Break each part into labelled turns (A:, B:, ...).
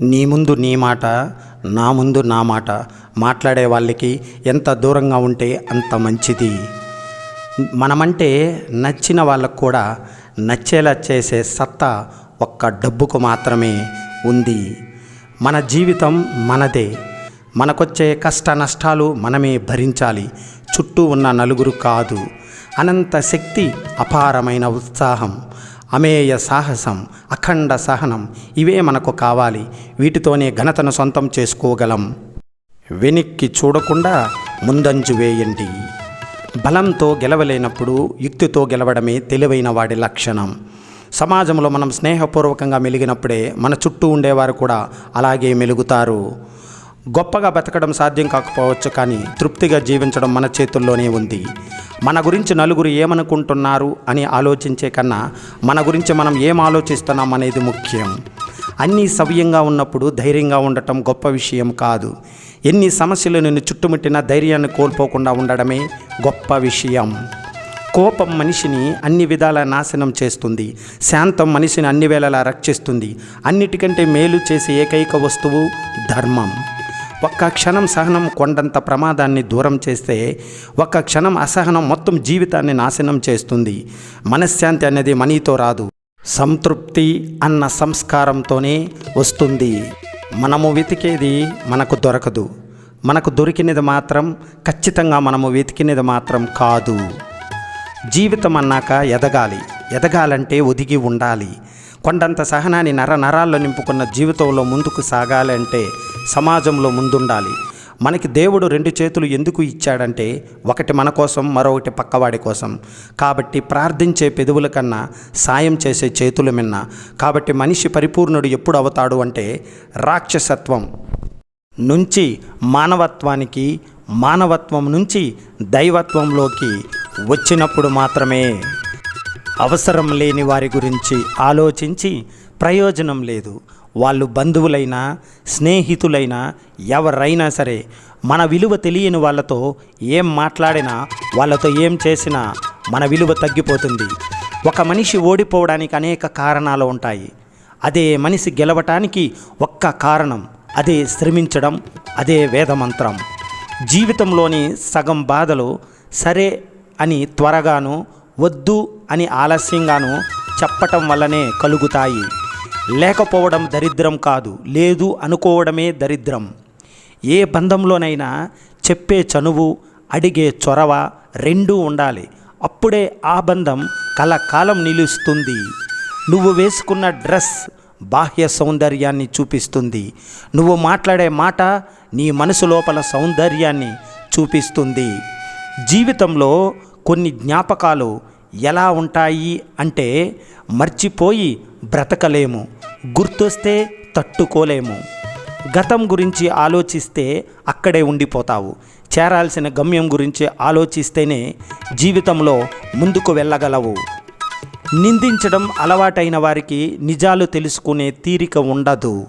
A: నీ ముందు నీ మాట నా ముందు నా మాట మాట్లాడే వాళ్ళకి ఎంత దూరంగా ఉంటే అంత మంచిది. మనమంటే నచ్చిన వాళ్ళకు కూడా నచ్చేలా చేసే సత్తా ఒక్క డబ్బుకు మాత్రమే ఉంది. మన జీవితం మనదే. మనకొచ్చే కష్ట నష్టాలు మనమే భరించాలి. చుట్టూ ఉన్న నలుగురు కాదు. అనంత శక్తి అపారమైన ఉత్సాహం. అమేయ సాహసం అఖండ సహనం ఇవే మనకు కావాలి. వీటితోనే ఘనతను సొంతం చేసుకోగలం. వెనక్కి చూడకుండా ముందంజు వేయండి. బలంతో గెలవలేనప్పుడు యుక్తితో గెలవడమే తెలివైన వాడి లక్షణం. సమాజంలో మనం స్నేహపూర్వకంగా మెలిగినప్పుడే మన చుట్టూ ఉండేవారు కూడా అలాగే మెలుగుతారు. గొప్పగా బతకడం సాధ్యం కాకపోవచ్చు కానీ తృప్తిగా జీవించడం మన చేతుల్లోనే ఉంది. మన గురించి నలుగురు ఏమనుకుంటున్నారు అని ఆలోచించే కన్నా మన గురించి మనం ఏం ఆలోచిస్తున్నాం అనేది ముఖ్యం. అన్నీ సవ్యంగా ఉన్నప్పుడు ధైర్యంగా ఉండటం గొప్ప విషయం కాదు. ఎన్ని సమస్యలు నిన్ను చుట్టుముట్టినా ధైర్యాన్ని కోల్పోకుండా ఉండడమే గొప్ప విషయం. కోపం మనిషిని అన్ని విధాల నాశనం చేస్తుంది. శాంతం మనిషిని అన్ని వేళలా రక్షిస్తుంది. అన్నిటికంటే మేలు చేసే ఏకైక వస్తువు ధర్మం. ఒక్క క్షణం సహనం కొండంత ప్రమాదాన్ని దూరం చేస్తే ఒక్క క్షణం అసహనం మొత్తం జీవితాన్ని నాశనం చేస్తుంది. మనశ్శాంతి అనేది మనీతో రాదు. సంతృప్తి అన్న సంస్కారంతోనే వస్తుంది. మనము వెతికేది మనకు దొరకదు. మనకు దొరికినది మాత్రం ఖచ్చితంగా మనము వెతికినది మాత్రం కాదు. జీవితం అన్నాక ఎదగాలి. ఎదగాలంటే ఒదిగి ఉండాలి. కొండంత సహనాన్ని నర నరాల్లో నింపుకున్న జీవితంలో ముందుకు సాగాలంటే సమాజంలో ముందుండాలి. మనకి దేవుడు రెండు చేతులు ఎందుకు ఇచ్చాడంటే ఒకటి మన కోసం మరొకటి పక్కవాడి కోసం. కాబట్టి ప్రార్థించే పెదవుల కన్నా సాయం చేసే చేతులు మిన్న. కాబట్టి మనిషి పరిపూర్ణుడు ఎప్పుడు అవుతాడు అంటే రాక్షసత్వం నుంచి మానవత్వానికి మానవత్వం నుంచి దైవత్వంలోకి వచ్చినప్పుడు మాత్రమే. అవసరం లేని వారి గురించి ఆలోచించి ప్రయోజనం లేదు. వాళ్ళు బంధువులైనా స్నేహితులైనా ఎవరైనా సరే మన విలువ తెలియని వాళ్ళతో ఏం మాట్లాడినా వాళ్ళతో ఏం చేసినా మన విలువ తగ్గిపోతుంది. ఒక మనిషి ఓడిపోవడానికి అనేక కారణాలు ఉంటాయి. అదే మనిషి గెలవటానికి ఒక్క కారణం అదే శ్రమించడం అదే వేదమంత్రం. జీవితంలోని సగం బాధలు సరే అని త్వరగాను వద్దు అని ఆలస్యంగాను చెప్పటం వల్లనే కలుగుతాయి. లేకపోవడం దరిద్రం కాదు లేదు అనుకోవడమే దరిద్రం. ఏ బంధంలోనైనా చెప్పే చనువు అడిగే చొరవ రెండూ ఉండాలి. అప్పుడే ఆ బంధం కలకాలం నిలుస్తుంది. నువ్వు వేసుకున్న డ్రెస్ బాహ్య సౌందర్యాన్ని చూపిస్తుంది. నువ్వు మాట్లాడే మాట నీ మనసు లోపల సౌందర్యాన్ని చూపిస్తుంది. జీవితంలో కొన్ని జ్ఞాపకాలు ఎలా ఉంటాయి అంటే మర్చిపోయి బ్రతకలేము గుర్తొస్తే తట్టుకోలేము. గతం గురించి ఆలోచిస్తే అక్కడే ఉండిపోతావు. చేరాల్సిన గమ్యం గురించి ఆలోచిస్తేనే జీవితంలో ముందుకు వెళ్ళగలవు. నిందించడం అలవాటైన వారికి నిజాలు తెలుసుకునే తీరిక ఉండదు.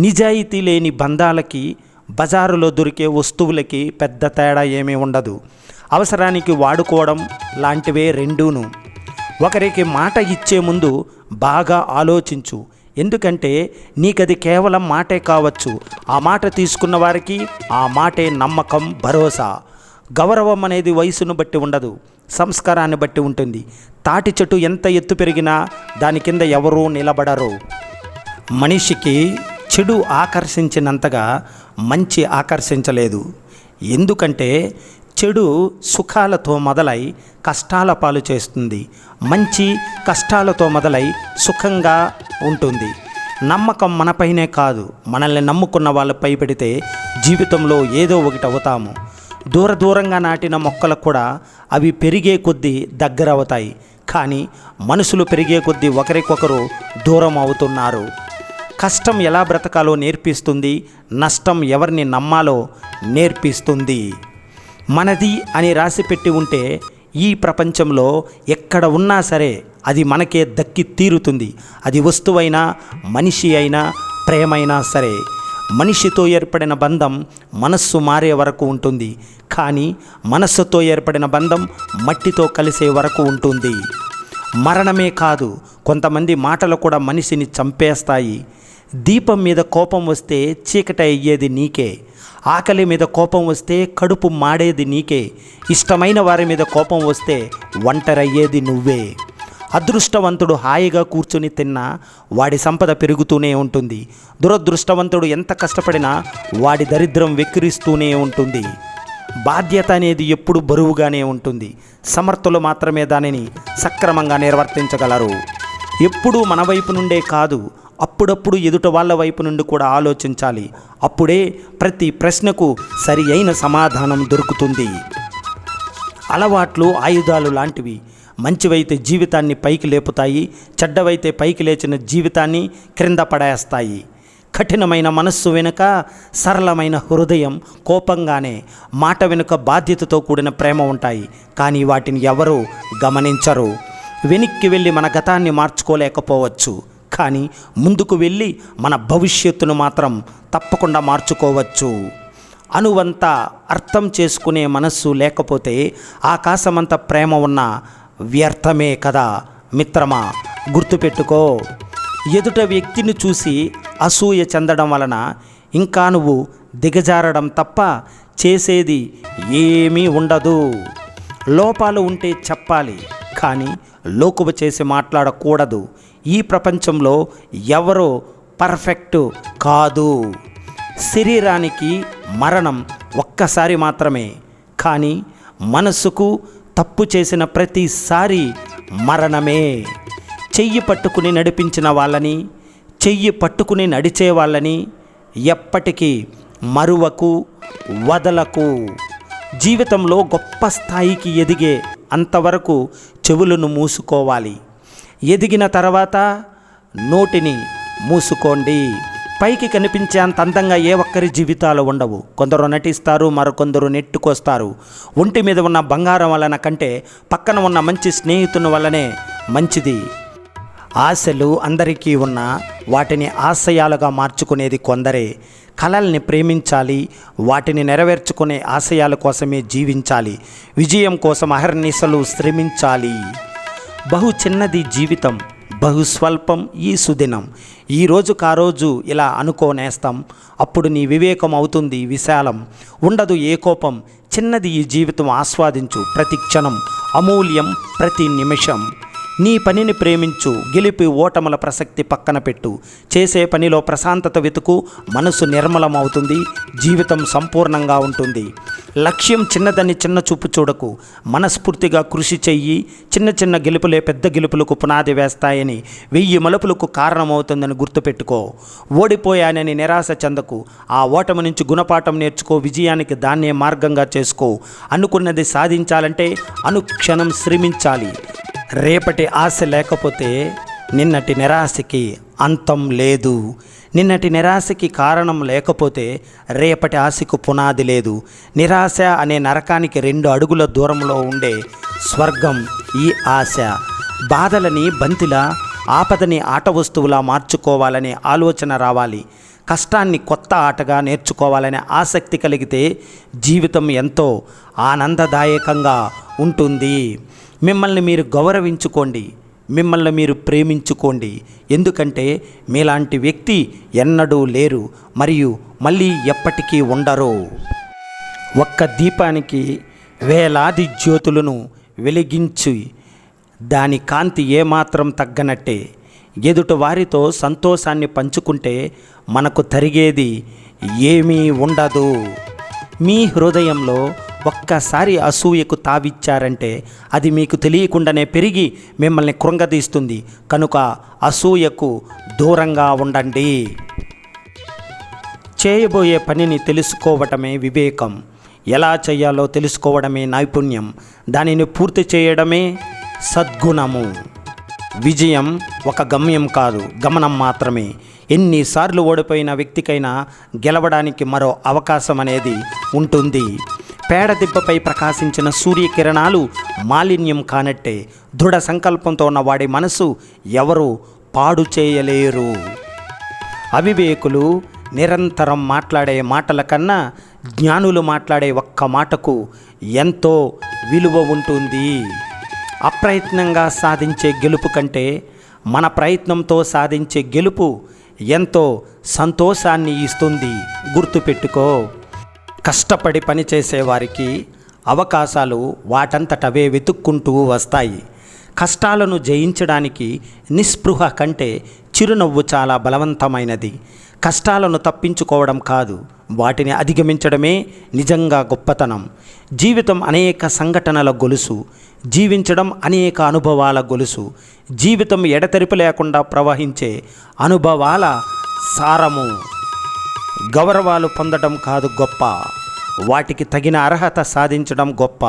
A: నిజాయితీ లేని బంధాలకి బజారులో దొరికే వస్తువులకి పెద్ద తేడా ఏమీ ఉండదు. అవసరానికి వాడుకోవడం లాంటివే రెండూను. ఒకరికి మాట ఇచ్చే ముందు బాగా ఆలోచించు. ఎందుకంటే నీకది కేవలం మాటే కావచ్చు. ఆ మాట తీసుకున్న వారికి ఆ మాటే నమ్మకం భరోసా. గౌరవం అనేది వయసును బట్టి ఉండదు సంస్కారాన్ని బట్టి ఉంటుంది. తాటి చెట్టు ఎంత ఎత్తు పెరిగినా దాని కింద ఎవరూ నిలబడరు. మనిషికి చెడు ఆకర్షించినంతగా మంచి ఆకర్షించలేదు. ఎందుకంటే చెడు సుఖాలతో మొదలై కష్టాల పాలు చేస్తుంది. మంచి కష్టాలతో మొదలై సుఖంగా ఉంటుంది. నమ్మకం మనపైనే కాదు. మనల్ని నమ్ముకున్న వాళ్ళపై పెడితే జీవితంలో ఏదో ఒకటి అవుతాము. దూర దూరంగా నాటిన మొక్కలు కూడా అవి పెరిగే కొద్దీ దగ్గర అవుతాయి. కానీ మనుషులు పెరిగే కొద్దీ ఒకరికొకరు దూరం అవుతున్నారు. కష్టం ఎలా బ్రతకాలో నేర్పిస్తుంది నష్టం ఎవరిని నమ్మాలో నేర్పిస్తుంది. మనది అని రాసిపెట్టి ఉంటే ఈ ప్రపంచంలో ఎక్కడ ఉన్నా సరే అది మనకే దక్కి తీరుతుంది. అది వస్తువైనా మనిషి అయినా ప్రేమైనా సరే. మనిషితో ఏర్పడిన బంధం మనస్సు మారే వరకు ఉంటుంది. కానీ మనస్సుతో ఏర్పడిన బంధం మట్టితో కలిసే వరకు ఉంటుంది. మరణమే కాదు కొంతమంది మాటలు కూడా మనిషిని చంపేస్తాయి. దీపం మీద కోపం వస్తే చీకటి అయ్యేది నీకే. ఆకలి మీద కోపం వస్తే కడుపు మాడేది నీకే. ఇష్టమైన వారి మీద కోపం వస్తే ఒంటరయ్యేది నువ్వే. అదృష్టవంతుడు హాయిగా కూర్చుని తిన్నా వాడి సంపద పెరుగుతూనే ఉంటుంది. దురదృష్టవంతుడు ఎంత కష్టపడినా వాడి దరిద్రం వెక్కిరిస్తూనే ఉంటుంది. బాధ్యత అనేది ఎప్పుడు బరువుగానే ఉంటుంది. సమర్థులు మాత్రమే దానిని సక్రమంగా నిర్వర్తించగలరు. ఎప్పుడూ మన వైపు నుండే కాదు అప్పుడప్పుడు ఎదుట వాళ్ళ వైపు నుండి కూడా ఆలోచించాలి. అప్పుడే ప్రతి ప్రశ్నకు సరి అయిన సమాధానం దొరుకుతుంది. అలవాట్లు ఆయుధాలు లాంటివి మంచివైతే జీవితాన్ని పైకి లేపుతాయి చెడ్డవైతే పైకి లేచిన జీవితాన్ని క్రింద పడేస్తాయి. కఠినమైన మనస్సు వెనుక సరళమైన హృదయం కోపంగానే మాట వెనుక బాధ్యతతో కూడిన ప్రేమ ఉంటాయి. కానీ వాటిని ఎవరూ గమనించరు. వెనక్కి వెళ్ళి మన గతాన్ని మార్చుకోలేకపోవచ్చు. కానీ ముందుకు వెళ్ళి మన భవిష్యత్తును మాత్రం తప్పకుండా మార్చుకోవచ్చు. అనువంత అర్థం చేసుకునే మనస్సు లేకపోతే ఆకాశమంత ప్రేమ ఉన్న వ్యర్థమే కదా మిత్రమా? గుర్తుపెట్టుకో ఎదుట వ్యక్తిని చూసి అసూయ చెందడం వలన ఇంకా నువ్వు దిగజారడం తప్ప చేసేది ఏమీ ఉండదు. లోపాలు ఉంటే చెప్పాలి కానీ లోకువ చేసి మాట్లాడకూడదు. ఈ ప్రపంచంలో ఎవరో పర్ఫెక్ట్ కాదు. శరీరానికి మరణం ఒక్కసారి మాత్రమే. కానీ మనసుకు తప్పు చేసిన ప్రతిసారి మరణమే. చెయ్యి పట్టుకుని నడిపించిన వాళ్ళని చెయ్యి పట్టుకుని నడిచే వాళ్ళని ఎప్పటికీ మరువకు వదలకు. జీవితంలో గొప్ప స్థాయికి ఎదిగే అంతవరకు చెవులను మూసుకోవాలి. ఎదిగిన తర్వాత నోటిని మూసుకోండి. పైకి కనిపించేంత అందంగా ఏ ఒక్కరి జీవితాలు ఉండవు. కొందరు నటిస్తారు మరికొందరు నెట్టుకొస్తారు. ఒంటి మీద ఉన్న బంగారం వలన కంటే పక్కన ఉన్న మంచి స్నేహితుని వల్లనే మంచిది. ఆశలు అందరికీ ఉన్న వాటిని ఆశయాలుగా మార్చుకునేది కొందరే. కళల్ని ప్రేమించాలి వాటిని నెరవేర్చుకునే ఆశయాల కోసమే జీవించాలి. విజయం కోసం అహర్నిశలు శ్రమించాలి. బహు చిన్నది జీవితం బహు స్వల్పం ఈ సుదినం. ఈ రోజు కారోజు ఇలా అనుకోనేస్తాం అప్పుడు నీ వివేకం అవుతుంది విశాలం. ఉండదు ఏ కోపం చిన్నది ఈ జీవితం ఆస్వాదించు ప్రతి క్షణం. అమూల్యం ప్రతి నిమిషం. నీ పనిని ప్రేమించు గెలిపి ఓటముల ప్రసక్తి పక్కన పెట్టు. చేసే పనిలో ప్రశాంతత వెతుకు మనసు నిర్మలమవుతుంది జీవితం సంపూర్ణంగా ఉంటుంది. లక్ష్యం చిన్నదని చిన్న చూపు చూడకు మనస్ఫూర్తిగా కృషి చెయ్యి చిన్న చిన్న గెలుపులే పెద్ద గెలుపులకు పునాది వేస్తాయని వెయ్యి మలుపులకు కారణమవుతుందని గుర్తుపెట్టుకో. ఓడిపోయానని నిరాశ చెందకు ఆ ఓటమి నుంచి గుణపాఠం నేర్చుకో విజయానికి దాన్నే మార్గంగా చేసుకో. అనుకున్నది సాధించాలంటే అనుక్షణం శ్రమించాలి. రేపటి ఆశ లేకపోతే నిన్నటి నిరాశకి అంతం లేదు. నిన్నటి నిరాశకి కారణం లేకపోతే రేపటి ఆశకు పునాది లేదు. నిరాశ అనే నరకానికి రెండు అడుగుల దూరంలో ఉండే స్వర్గం ఈ ఆశ. బాధలని బంతిలా ఆపదని ఆట వస్తువులా మార్చుకోవాలనే ఆలోచన రావాలి. కష్టాన్ని కొత్త ఆటగా నేర్చుకోవాలనే ఆసక్తి కలిగితే జీవితం ఎంతో ఆనందదాయకంగా ఉంటుంది. మిమ్మల్ని మీరు గౌరవించుకోండి మిమ్మల్ని మీరు ప్రేమించుకోండి. ఎందుకంటే మీలాంటి వ్యక్తి ఎన్నడూ లేరు మరియు మళ్ళీ ఎప్పటికీ ఉండరు. ఒక్క దీపానికి వేలాది జ్యోతులను వెలిగించి దాని కాంతి ఏమాత్రం తగ్గనట్టే. ఎదుటి వారితో సంతోషాన్ని పంచుకుంటే మనకు తరిగేది ఏమీ ఉండదు. మీ హృదయంలో ఒక్కసారి అసూయకు తావిచ్చారంటే అది మీకు తెలియకుండానే పెరిగి మిమ్మల్ని కృంగదీస్తుంది. కనుక అసూయకు దూరంగా ఉండండి. చేయబోయే పనిని తెలుసుకోవటమే వివేకం. ఎలా చేయాలో తెలుసుకోవడమే నైపుణ్యం. దానిని పూర్తి చేయడమే సద్గుణము. విజయం ఒక గమ్యం కాదు గమనం మాత్రమే. ఎన్నిసార్లు ఓడిపోయిన వ్యక్తికైనా గెలవడానికి మరో అవకాశం అనేది ఉంటుంది. పేడ దిబ్బపై ప్రకాశించిన సూర్యకిరణాలు మాలిన్యం కానట్టే దృఢ సంకల్పంతో ఉన్న వాడి మనసు ఎవరు పాడు చేయలేరు. అవివేకులు నిరంతరం మాట్లాడే మాటల కన్నా జ్ఞానులు మాట్లాడే ఒక్క మాటకు ఎంతో విలువ ఉంటుంది. అప్రయత్నంగా సాధించే గెలుపు కంటే మన ప్రయత్నంతో సాధించే గెలుపు ఎంతో సంతోషాన్ని ఇస్తుంది. గుర్తుపెట్టుకో. కష్టపడి పనిచేసేవారికి అవకాశాలు వాటంతటవే వెతుక్కుంటూ వస్తాయి. కష్టాలను జయించడానికి నిస్పృహ కంటే చిరునవ్వు చాలా బలవంతమైనది. కష్టాలను తప్పించుకోవడం కాదు వాటిని అధిగమించడమే నిజంగా గొప్పతనం. జీవితం అనేక సంఘటనల గొలుసు జీవించడం అనేక అనుభవాల గొలుసు జీవితం ఎడతెరిపి లేకుండా ప్రవహించే అనుభవాల సారము. గౌరవాలు పొందడం కాదు గొప్ప. వాటికి తగిన అర్హత సాధించడం గొప్ప.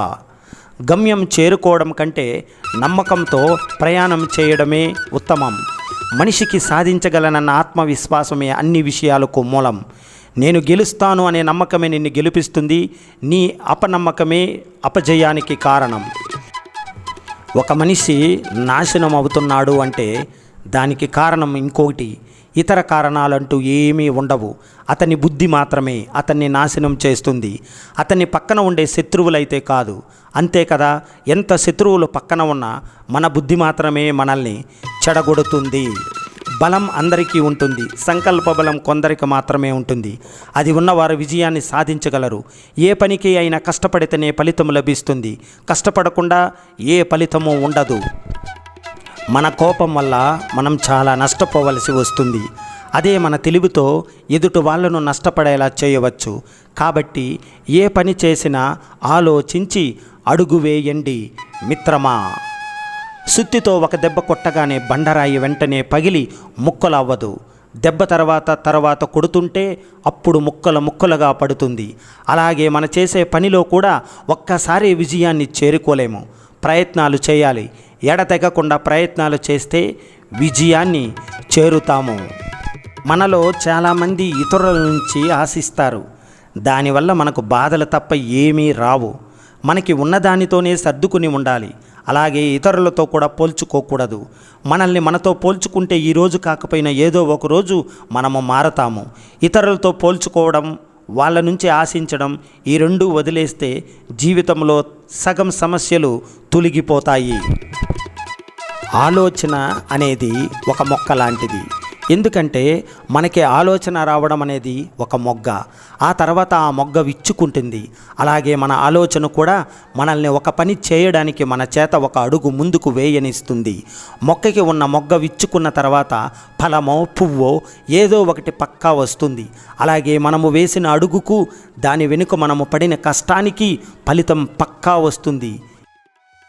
A: గమ్యం చేరుకోవడం కంటే నమ్మకంతో ప్రయాణం చేయడమే ఉత్తమం. మనిషికి సాధించగలనన్న ఆత్మవిశ్వాసమే అన్ని విషయాలకు మూలం. నేను గెలుస్తాను అనే నమ్మకమే నిన్ను గెలిపిస్తుంది. నీ అపనమ్మకమే అపజయానికి కారణం. ఒక మనిషి నాశనం అవుతున్నాడు అంటే దానికి కారణం ఇంకొకటి ఇతర కారణాలంటూ ఏమీ ఉండవు. అతని బుద్ధి మాత్రమే అతన్ని నాశనం చేస్తుంది. అతని పక్కన ఉండే శత్రువులైతే కాదు. అంతే కదా ఎంత శత్రువులు పక్కన ఉన్నా మన బుద్ధి మాత్రమే మనల్ని చెడగొడుతుంది. బలం అందరికీ ఉంటుంది. సంకల్ప బలం కొందరికి మాత్రమే ఉంటుంది. అది ఉన్నవారు విజయాన్ని సాధించగలరు. ఏ పనికి అయినా కష్టపడితేనే ఫలితం లభిస్తుంది. కష్టపడకుండా ఏ ఫలితము ఉండదు. మన కోపం వల్ల మనం చాలా నష్టపోవలసి వస్తుంది. అదే మన తెలివితో ఎదుటి వాళ్ళను నష్టపడేలా చేయవచ్చు. కాబట్టి ఏ పని చేసినా ఆలోచించి అడుగు వేయండి. మిత్రమా సుత్తితో ఒక దెబ్బ కొట్టగానే బండరాయి వెంటనే పగిలి ముక్కలవ్వదు. దెబ్బ తర్వాత తర్వాత కొడుతుంటే అప్పుడు ముక్కలు ముక్కలుగా పడుతుంది. అలాగే మన చేసే పనిలో కూడా ఒక్కసారి విజయాన్ని చేరుకోలేము. ప్రయత్నాలు చేయాలి. ఎడతెగకుండా ప్రయత్నాలు చేస్తే విజయాన్ని చేరుతాము. మనలో చాలామంది ఇతరుల నుంచి ఆశిస్తారు. దానివల్ల మనకు బాధలు తప్ప ఏమీ రావు. మనకి ఉన్నదానితోనే సర్దుకుని ఉండాలి. అలాగే ఇతరులతో కూడా పోల్చుకోకూడదు. మనల్ని మనతో పోల్చుకుంటే ఈ రోజు కాకపోయినా ఏదో ఒక రోజు మనము మారతాము. ఇతరులతో పోల్చుకోవడం వాళ్ళ నుంచి ఆశించడం ఈ రెండు వదిలేస్తే జీవితంలో సగం సమస్యలు తొలగిపోతాయి. ఆలోచన అనేది ఒక మొక్క లాంటిది. ఎందుకంటే మనకి ఆలోచన రావడం అనేది ఒక మొగ్గ. ఆ తర్వాత ఆ మొగ్గ విచ్చుకుంటుంది. అలాగే మన ఆలోచన కూడా మనల్ని ఒక పని చేయడానికి మన చేత ఒక అడుగు ముందుకు వేయనిస్తుంది. మొక్కకి ఉన్న మొగ్గ విచ్చుకున్న తర్వాత ఫలమో పువ్వో ఏదో ఒకటి పక్కా వస్తుంది. అలాగే మనము వేసిన అడుగుకు దాని వెనుక మనము పడిన కష్టానికి ఫలితం పక్కా వస్తుంది.